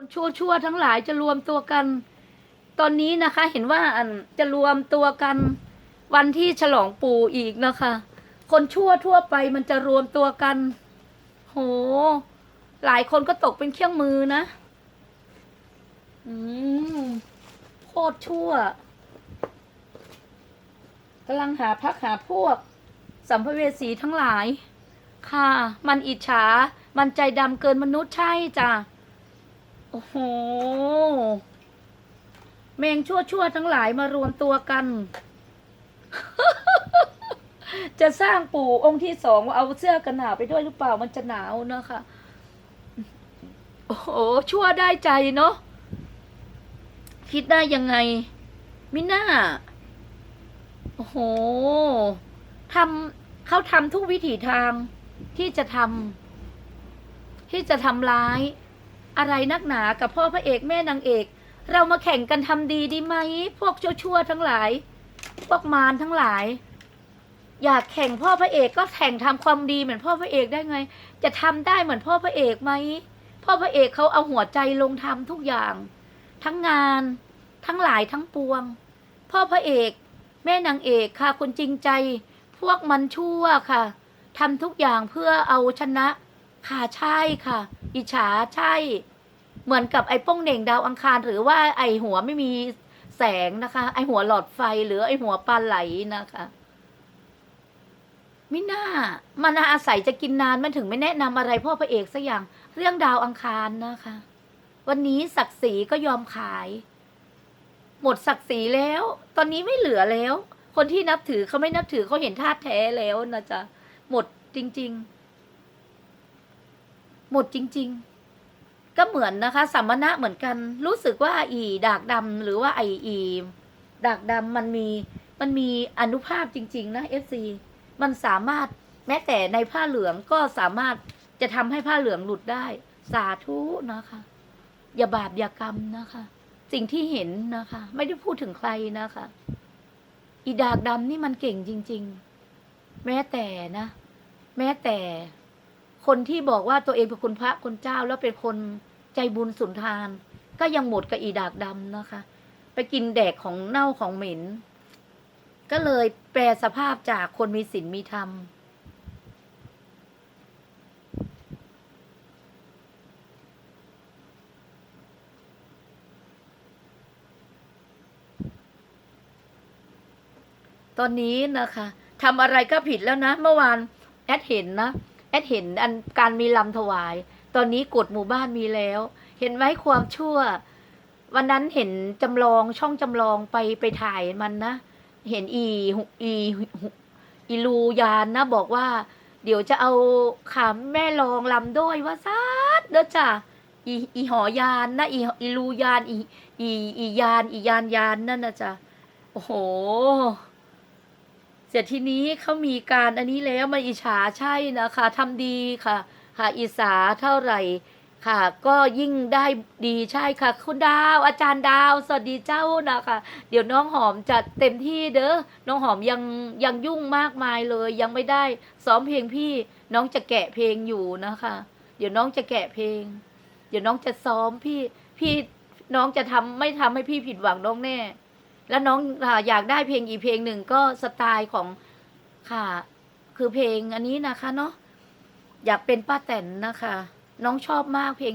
คนชั่วๆทั้งหลายจะรวมตัวกัน ตอนนี้นะคะ เห็นว่าอันจะรวมตัวกันวันที่ฉลองปู่อีกนะคะ คนชั่วทั่วไปมันจะรวมตัวกัน โห หลายคนก็ตกเป็นเครื่องมือนะ อืมโคตรชั่วกำลังหาพักหาพวก สัมภเวสีทั้งหลาย ค่ะ มันอิจฉา มันใจดำเกินมนุษย์ใช่จ้ะ อ้โห แมงชั่วชั่วทั้งหลายมารวมตัวกัน จะสร้างปู่องค์ที่สองเอาเสื้อกันหนาวไปด้วยหรือเปล่ามันจะหนาวนะคะโอ้โห ชั่วได้ใจเนาะคิดได้ยังไงมิน่า โอ้โหทำเขาทำทุกวิถีทางที่จะทำที่จะทำร้าย อะไรนักหนากับพ่อพระเอกแม่นางเอก เรามาแข่งกันทำดีดีไหม พวกชั่วๆทั้งหลาย พวกมารทั้งหลาย อยากแข่งพ่อพระเอกก็แข่งทำความดีเหมือนพ่อพระเอกได้ไง จะทำได้เหมือนพ่อพระเอกไหม พ่อพระเอกเขาเอาหัวใจลงทำทุกอย่าง ทั้งงาน ทั้งหลายทั้งปวง พ่อพระเอก แม่นางเอกค่ะคนจริงใจ พวกมันชั่วค่ะทำทุกอย่างเพื่อเอาชนะค่ะใช่ค่ะ อิจฉาใช่ เหมือนกับไอ้โป้งเหน่งดาวอังคาร หรือว่าไอ้หัวไม่มีแสงนะคะ ไอ้หัวหลอดไฟหรือไอ้หัวปลาไหลนะคะไม่น่ามันอาศัยจะกินนานมันถึงไม่แนะนำอะไรพ่อพระเอกสักอย่างเรื่องดาวอังคารนะคะ วันนี้ศักดิ์ศรีก็ยอมขาย หมดศักดิ์ศรีแล้ว ตอนนี้ไม่เหลือแล้ว คนที่นับถือเขาไม่นับถือเขาเห็นธาตุแท้แล้วนะจ๊ะหมดจริง ๆ หมดจริง ๆ ก็เหมือนนะคะ สัมมณะเหมือนกัน รู้สึกว่าอีดากดำหรือว่าไออีดากดำมันมีมันมีอนุภาพจริง ๆ นะเอฟซีมันสามารถแม้แต่ในผ้าเหลืองก็สามารถจะทำให้ผ้าเหลืองหลุดได้ สาธุนะคะ อย่าบาปอย่ากรรมนะคะ สิ่งที่เห็นนะคะ ไม่ได้พูดถึงใครนะคะ อีดากดำนี่มันเก่งจริง ๆ แม้แต่นะ แม้แต่ คนที่บอกว่าตัวเองเป็นคุณพระคุณเจ้าแล้วเป็นคนใจบุญสุนทาน ก็ยังหมดกับอีดากดำนะคะ ไปกินแดกของเน่าของเหม็น ก็เลยแปลสภาพจากคนมีศีลมีธรรมตอนนี้นะคะทำอะไรก็ผิดแล้วนะ เมื่อวานแอดเห็นนะ ดเห็นอันการมีลำถวาย ตอนนี้กฎหมู่บ้านมีแล้ว เห็นไหมความชั่ว วันนั้นเห็นจำลองช่องจำลองไปไปถ่ายมันนะ เห็นอีอีอีลูยานนะบอกว่า เดี๋ยวจะเอาขามแม่ลองลำด้วยว่าซัดเด้อจ้ะอีอีหอยานนะอีอีลูยานอีอีอียานอียานยานนั่นนะจ๊ะโอ้โห เสร็จทีนี้เขามีการอันนี้แล้วมันอิจฉาใช่นะคะทำดีค่ะค่ะอิสาเท่าไหร่ค่ะ ก็ยิ่งได้ดีใช่ค่ะ คุณดาวอาจารย์ดาวสวัสดีเจ้านะคะ เดี๋ยวน้องหอมจะเต็มที่เด้อน้องหอมยังยังยุ่งมากมายเลย ยังไม่ได้ซ้อมเพลงพี่ น้องจะแกะเพลงอยู่นะคะ เดี๋ยวน้องจะแกะเพลง เดี๋ยวน้องจะซ้อมพี่พี่น้องจะทำไม่ทำให้พี่ผิดหวังน้องแน่ แล้วน้องอยากได้เพลงอีกเพลงหนึ่งก็สไตล์ของค่ะ คือเพลงอันนี้นะคะเนาะอยากเป็นป้าแตนนะคะ น้องชอบมากเพลงนั้น